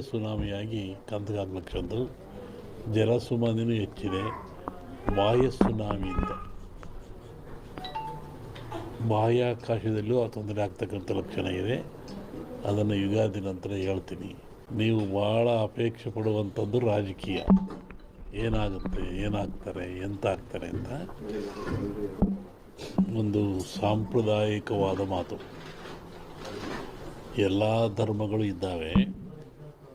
ಸುನಾಮಿಯಾಗಿ ಕಂದಗಾಗ್ಲಕ್ಕಂದು ಜಲಸುಮಾನಿನೂ ಹೆಚ್ಚಿದೆ. ಬಾಹ್ಯ ಸುನಾಮಿಯಿಂದ ಬಾಹ್ಯಾಕಾಶದಲ್ಲೂ ಆ ತೊಂದರೆ ಆಗ್ತಕ್ಕಂಥ ಲಕ್ಷಣ ಇದೆ. ಅದನ್ನು ಯುಗಾದಿ ನಂತರ ಹೇಳ್ತೀನಿ. ನೀವು ಭಾಳ ಅಪೇಕ್ಷೆ ಪಡುವಂಥದ್ದು ರಾಜಕೀಯ. ಏನಾಗುತ್ತೆ, ಏನಾಗ್ತಾರೆ ಎಂತ ಆಗ್ತಾರೆ ಅಂತ. ಒಂದು ಸಾಂಪ್ರದಾಯಿಕವಾದ ಮಾತು. ಎಲ್ಲ ಧರ್ಮಗಳು ಇದ್ದಾವೆ.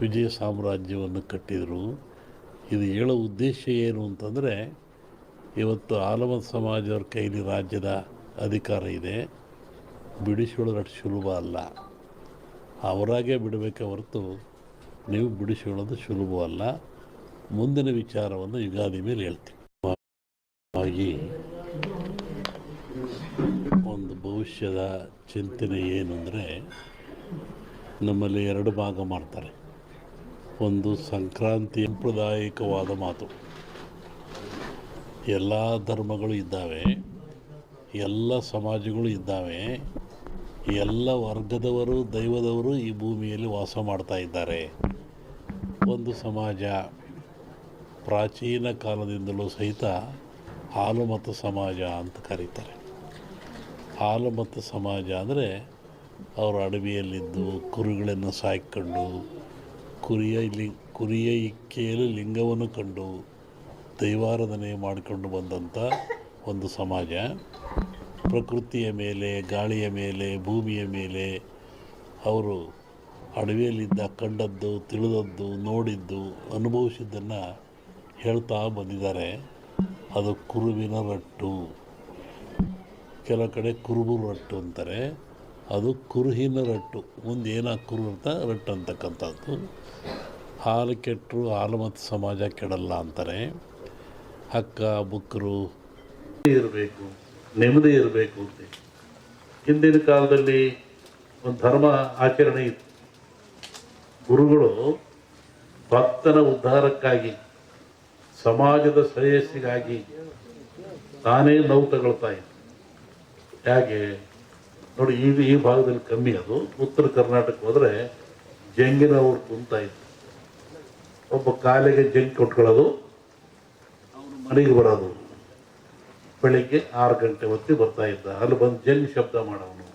ವಿಜಯ ಸಾಮ್ರಾಜ್ಯವನ್ನು ಕಟ್ಟಿದರು. ಇದು ಹೇಳೋ ಉದ್ದೇಶ ಏನು ಅಂತಂದರೆ, ಇವತ್ತು ಆಲಮ ಸಮಾಜವ್ರ ಕೈಲಿ ರಾಜ್ಯದ ಅಧಿಕಾರ ಇದೆ. ಬಿಡಿಸಿಕೊಳ್ಳೋದು ಅಷ್ಟು ಸುಲಭ ಅಲ್ಲ. ಅವರಾಗೆ ಬಿಡಬೇಕೆ ಹೊರತು ನೀವು ಬಿಡಿಸಿಕೊಳ್ಳೋದು ಸುಲಭವಲ್ಲ ಮುಂದಿನ ವಿಚಾರವನ್ನು ಯುಗಾದಿ ಮೇಲೆ ಹೇಳ್ತೀವಿ ಒಂದು ಭವಿಷ್ಯದ ಚಿಂತನೆ ಏನು ಅಂದರೆ, ನಮ್ಮಲ್ಲಿ ಎರಡು ಭಾಗ ಮಾಡ್ತಾರೆ. ಒಂದು ಸಂಕ್ರಾಂತಿ ಸಾಂಪ್ರದಾಯಿಕವಾದ ಮಾತು. ಎಲ್ಲ ಧರ್ಮಗಳು ಇದ್ದಾವೆ, ಎಲ್ಲ ಸಮಾಜಗಳು ಇದ್ದಾವೆ, ಎಲ್ಲ ವರ್ಗದವರು, ದೈವದವರು ಈ ಭೂಮಿಯಲ್ಲಿ ವಾಸ ಮಾಡ್ತಾ ಇದ್ದಾರೆ. ಒಂದು ಸಮಾಜ ಪ್ರಾಚೀನ ಕಾಲದಿಂದಲೂ ಸಹಿತ ಹಾಲು ಮತ್ತು ಸಮಾಜ ಅಂತ ಕರೀತಾರೆ. ಹಾಲು ಮತ್ತು ಸಮಾಜ ಅಂದರೆ ಅವರು ಅಡವಿಯಲ್ಲಿದ್ದು, ಕುರುಗಳನ್ನು ಸಾಯ್ಕೊಂಡು ಕುರಿಯ ಲಿ, ಕುರಿಯ ಇಕ್ಕೆಯಲ್ಲಿ ಲಿಂಗವನ್ನು ಕಂಡು ದೈವಾರಾಧನೆ ಮಾಡಿಕೊಂಡು ಬಂದಂಥ ಒಂದು ಸಮಾಜ. ಪ್ರಕೃತಿಯ ಮೇಲೆ, ಗಾಳಿಯ ಮೇಲೆ, ಭೂಮಿಯ ಮೇಲೆ ಅವರು ಅಡವಿಯಲ್ಲಿದ್ದ, ಕಂಡದ್ದು, ತಿಳಿದದ್ದು, ನೋಡಿದ್ದು, ಅನುಭವಿಸಿದ್ದನ್ನು ಹೇಳ್ತಾ ಬಂದಿದ್ದಾರೆ. ಅದು ಕುರುವಿನ ರಟ್ಟು. ಕೆಲವು ಕಡೆ ಕುರುಬು ರಟ್ಟು ಅಂತಾರೆ. ಅದು ಕುರುಹಿನ ರಟ್ಟು. ಮುಂದೆ ಕುರು ಅಂತ? ರಟ್ಟು ಅಂತಕ್ಕಂಥದ್ದು. ಹಾಲು ಕೆಟ್ಟರು ಹಾಲು ಮತ್ತು ಸಮಾಜ ಕೆಡಲ್ಲ ಅಂತಾರೆ. ಹಕ್ಕ ಬುಕ್ಕರು ಇರಬೇಕು. ನೆಮ್ಮದಿ ಇರಬೇಕು ಅಂತ. ಹಿಂದಿನ ಕಾಲದಲ್ಲಿ ಒಂದು ಧರ್ಮ ಆಚರಣೆ ಇತ್ತು. ಗುರುಗಳು ಭಕ್ತನ ಉದ್ಧಾರಕ್ಕಾಗಿ, ಸಮಾಜದ ಶ್ರೇಯಸ್ಸಿಗಾಗಿ ತಾನೇ ನೋವು ತಗೊಳ್ತಾ ಇತ್ತು ಹೇಗೆ? ನೋಡಿ, ಈ ಈ ಭಾಗದಲ್ಲಿ ಕಮ್ಮಿ ಅದು. ಉತ್ತರ ಕರ್ನಾಟಕ ಹೋದರೆ ಜಂಗಿನ ಅವ್ರು ಕುಂತ ಇತ್ತು ಒಬ್ಬ ಕಾಲಿಗೆ ಜಂಗ್ ಕೊಟ್ಕೊಳ್ಳೋದು ಅವನು ಮನೆಗೆ ಬರೋದು. ಬೆಳಿಗ್ಗೆ ಆರು ಗಂಟೆ ಹೊತ್ತಿ ಬರ್ತಾ ಇದ್ದ. ಅಲ್ಲಿ ಬಂದು ಜಂಗ್ ಶಬ್ದ ಮಾಡೋವನು.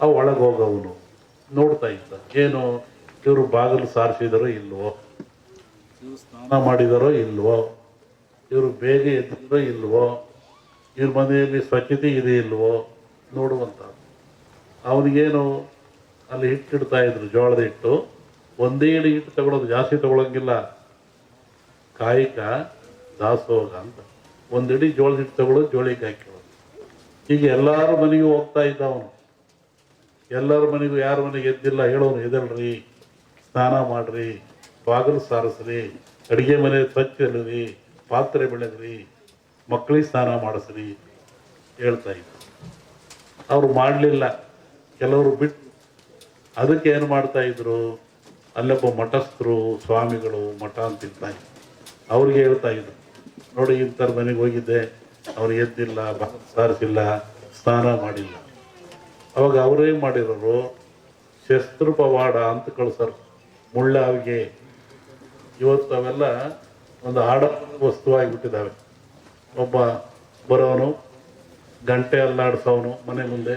ಅವು ಒಳಗೆ ಹೋಗವನು. ನೋಡ್ತಾ ಇದ್ದ. ಏನು, ಇವರು ಬಾಗಿಲು ಸಾರಿಸಿದಾರೋ ಇಲ್ವೋ? ಇವರು ಸ್ನಾನ ಮಾಡಿದಾರೋ ಇಲ್ವೋ? ಇವರು ಬೇಗ ಎದ್ದಿದ್ರೋ ಇಲ್ವೋ? ಇವ್ರ ಮನೆಯಲ್ಲಿ ಸ್ವಚ್ಛತೆ ಇದೆ ಇಲ್ವೋ? ನೋಡುವಂಥ ಅವನಿಗೇನು ಅಲ್ಲಿ ಹಿಟ್ಟಿಡ್ತಾ ಇದ್ರು, ಜೋಳದ ಹಿಟ್ಟು. ಒಂದೇ ಇಡೀ ಹಿಟ್ಟು ತಗೊಳ್ಳೋದು ಜಾಸ್ತಿ ತಗೊಳಂಗಿಲ್ಲ. ಕಾಯಿಕ ದಾಸೋಗ ಅಂತ. ಒಂದಿಡಿ ಜೋಳದ ಹಿಟ್ಟು ತಗೊಳ್ಳೋದು ಜೋಳಿಗೆ ಹಾಕಿರೋದು ಈಗ ಎಲ್ಲಾರ ಮನೆಗೂ ಹೋಗ್ತಾ ಇದ್ದ ಅವನು ಎಲ್ಲರ ಮನೆಗೂ ಯಾರ ಮನೆಗೆ ಎದ್ದಿಲ್ಲ, ಹೇಳೋನು ಎದಲ್ರಿ ಸ್ನಾನ ಮಾಡ್ರಿ ಬಾಗಿಲು ಸಾರಿಸ್ರಿ, ಅಡುಗೆ ಮನೆ ಸ್ವಚ್ಛ ಪಾತ್ರೆ ಬೆಳೆದ್ರಿ ಮಕ್ಕಳಿಗೆ ಸ್ನಾನ ಮಾಡಿಸ್ರಿ, ಹೇಳ್ತಾ ಇದ್ದ ಅವರು ಮಾಡಲಿಲ್ಲ. ಕೆಲವರು ಬಿಟ್ಟು ಅದಕ್ಕೆ ಏನು ಮಾಡ್ತಾ ಇದ್ರು? ಅಲ್ಲೊಬ್ಬ ಮಠಸ್ಥರು, ಸ್ವಾಮಿಗಳು, ಮಠ ಅಂತ ಇದ್ದಾರೆ ಅವ್ರಿಗೆ ಹೇಳ್ತಾ ಇದ್ರು. ನೋಡಿ ಇಂಥರ ಮನೆಗೆ ಹೋಗಿದ್ದೆ. ಅವ್ರು ಎದ್ದಿಲ್ಲ ಸಾರಿಸಿಲ್ಲ, ಸ್ನಾನ ಮಾಡಿಲ್ಲ. ಅವಾಗ ಅವರೇ ಮಾಡಿರೋರು? ಶಸ್ತ್ರ ಪವಾಡ ಅಂತ ಕಳ್ಸರು. ಮುಳ್ಳಾವಿಗೆ. ಇವತ್ತು ಅವೆಲ್ಲ ಒಂದು ಆಡ ವಸ್ತುವಾಗಿಬಿಟ್ಟಿದ್ದಾವೆ ಒಬ್ಬ ಬರೋನು, ಗಂಟೆ ಅಲ್ಲಾಡ್ಸೋನು ಮನೆ ಮುಂದೆ.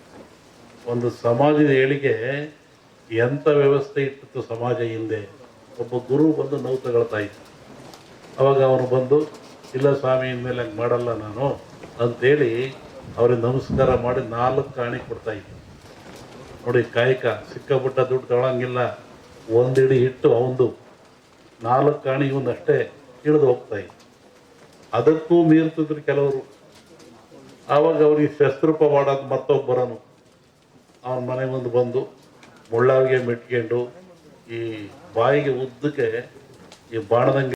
ಒಂದು ಸಮಾಜದ ಏಳಿಗೆ ಎಂಥ ವ್ಯವಸ್ಥೆ ಇಟ್ಟಿತ್ತು ಸಮಾಜ ಹಿಂದೆ? ಒಬ್ಬ ಗುರು ಬಂದು ನೋವು ತಗೊಳ್ತಾ ಇದ್ದ. ಅವಾಗ ಅವನು ಬಂದು, ಇಲ್ಲ ಸ್ವಾಮಿ, ಇನ್ಮೇಲೆ ಹಂಗೆ ಮಾಡಲ್ಲ ನಾನು ಅಂತೇಳಿ ಅವ್ರಿಗೆ ನಮಸ್ಕಾರ ಮಾಡಿ ನಾಲ್ಕು ಕಾಣಿ ಕೊಡ್ತಾ ಇದ್ದ. ನೋಡಿ, ಕಾಯಕ ಸಿಕ್ಕಾಬಿಟ್ಟ ದುಡ್ಡು ತಗೊಳಂಗಿಲ್ಲ. ಒಂದಿಡಿ ಹಿಟ್ಟು ಅವಂದು. ನಾಲ್ಕು ಕಾಣಿ ಇವನ್ನಷ್ಟೇ ಇಳಿದು ಹೋಗ್ತಾ ಇದ್ದ. ಅದಕ್ಕೂ ಮೀರ್ತಿದ್ರು ಕೆಲವರು. ಆವಾಗ ಅವ್ರಿಗೆ ಶಸ್ತ್ರೂಪ ಮಾಡೋದು ಮತ್ತೊಬ್ಬರನು. ಅವನ ಮನೆ ಮುಂದೆ ಬಂದು ಮುಳ್ಳಾವಿಗೆ ಮೆಟ್ಕೊಂಡು ಈ ಬಾಯಿಗೆ ಉದ್ದಕ್ಕೆ ಈ ಬಾಣದಂಗೆ